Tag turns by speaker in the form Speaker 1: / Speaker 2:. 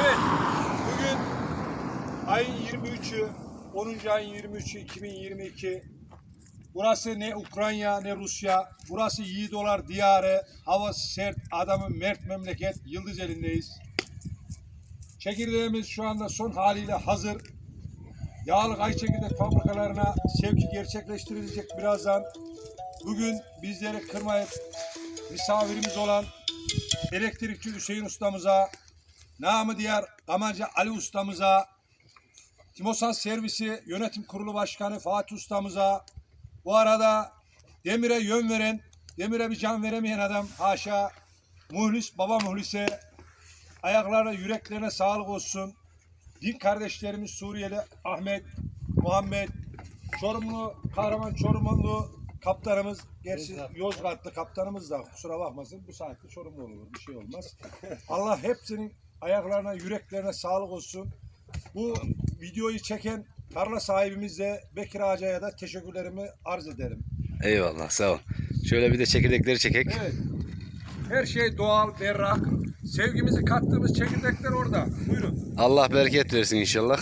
Speaker 1: Evet, bugün ayın 23'ü, 10. ayın 23'ü 2022. Burası ne Ukrayna ne Rusya. Burası Yiğidolar diyarı. Havası sert, adamı mert memleket. Yıldız elindeyiz. Çekirdeğimiz şu anda son haliyle hazır. Yağlı kay çekirdek fabrikalarına sevki gerçekleştirilecek birazdan. Bugün bizleri kırmayıp misafirimiz olan elektrikçi Hüseyin ustamıza, namı diğer Kamancı Ali ustamıza, Timosan Servisi Yönetim Kurulu Başkanı Fatih ustamıza, bu arada Demir'e yön veren, Demir'e bir can veremeyen adam haşa, Muhlis, baba Muhlis'e, ayaklarına, yüreklerine sağlık olsun. Din kardeşlerimiz Suriyeli Ahmet, Muhammed, Çorumlu, Kahraman Çorumlu kaptanımız, gerçi Yozgatlı kaptanımız da kusura bakmasın bu saatte Çorumlu olur, bir şey olmaz. Allah hepsinin ayaklarına, yüreklerine sağlık olsun. Bu videoyu çeken tarla sahibimize Bekir Ağaca'ya da teşekkürlerimi arz ederim.
Speaker 2: Eyvallah sağ ol. Şöyle bir de çekirdekleri çekek.
Speaker 1: Evet. Her şey doğal, berrak. Sevgimizi kattığımız çekirdekler orada. Buyurun.
Speaker 2: Allah bereket versin inşallah.